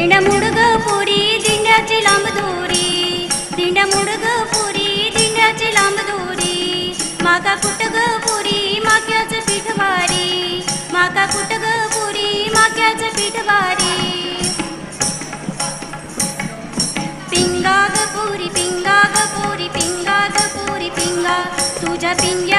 दिंड्या मुडग पुरी दिंड्याची लांब दोरी. दिंड्या मुडग पुरी दिंड्याची लांब दोरी. माका कुटग पुरी माक्याचं पीठ वारी. माका कुटग पुरी माक्याचं पीठ वारी. पिंगा ग पुरी पिंगा ग पुरी पिंगा पुरी पिंगा तुझ्या पिंग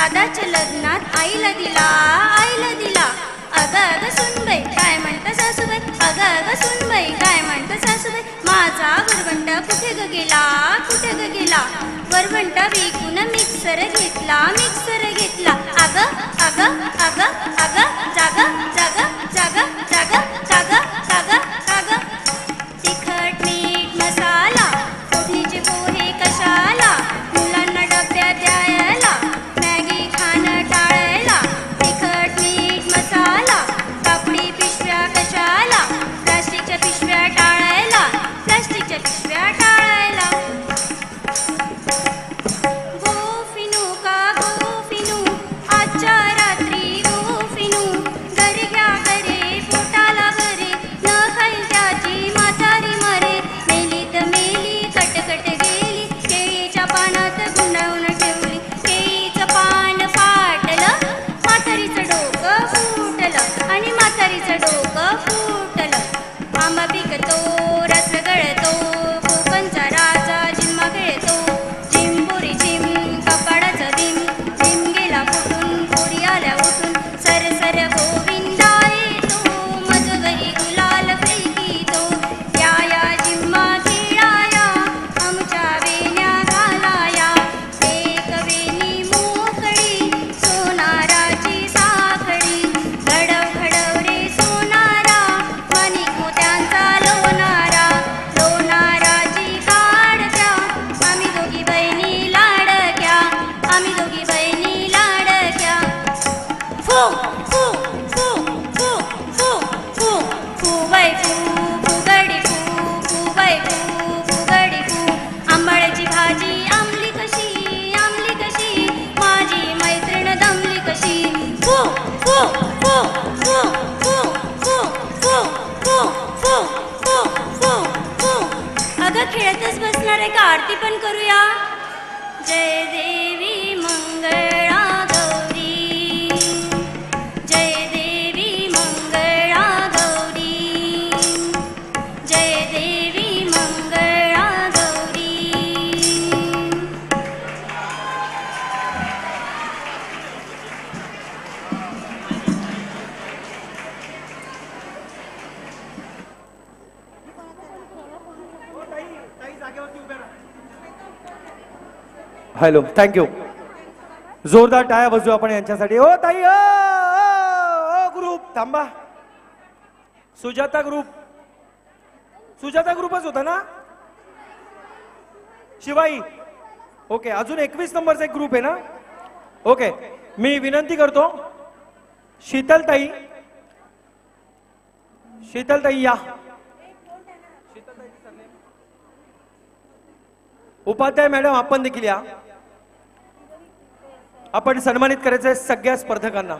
दादाच्या लग्नात आईला दिला आईला दिला. अगं अगं सुनबाई काय म्हणतं सासूबाई? अगं अगं सुनबाई काय म्हणतं सासूबाई? माझा वरवंटा कुठे ग गेला? कुठे ग गेला? वरवंटा विकून मिक्सर घेतला मिक्सर घेतला. अगं अगं अगं अगं जागं. दोघी बहिणी लाडक्या आम्ही दोघी बहिणी लाडक्या फू फू फू फू फू फू फू बाई फू फुगडी फू फू बाई फू फुगडी फू आंबाड्याची भाजी आमली कशी आमली कशी माझी मैत्रीण दमली कशी फू फू फू फू एक आरती पण करूया. जय देव. हॅलो थँक्यू जोरदार टाया बसू आपण यांच्यासाठी. ओ ताई ओ, ओ, ओ ग्रुप थांबा. सुजाता ग्रुप सुजाता ग्रुपच होता ना? शिवाई. ओके अजून एकवीस नंबरचा एक ग्रुप आहे ना? ओके मी विनंती करतो. शीतलताई. शीतलताई या. उपाध्याय मॅडम आपण देखील या. आपण सन्मानित करायचं आहे सगळ्या स्पर्धकांना.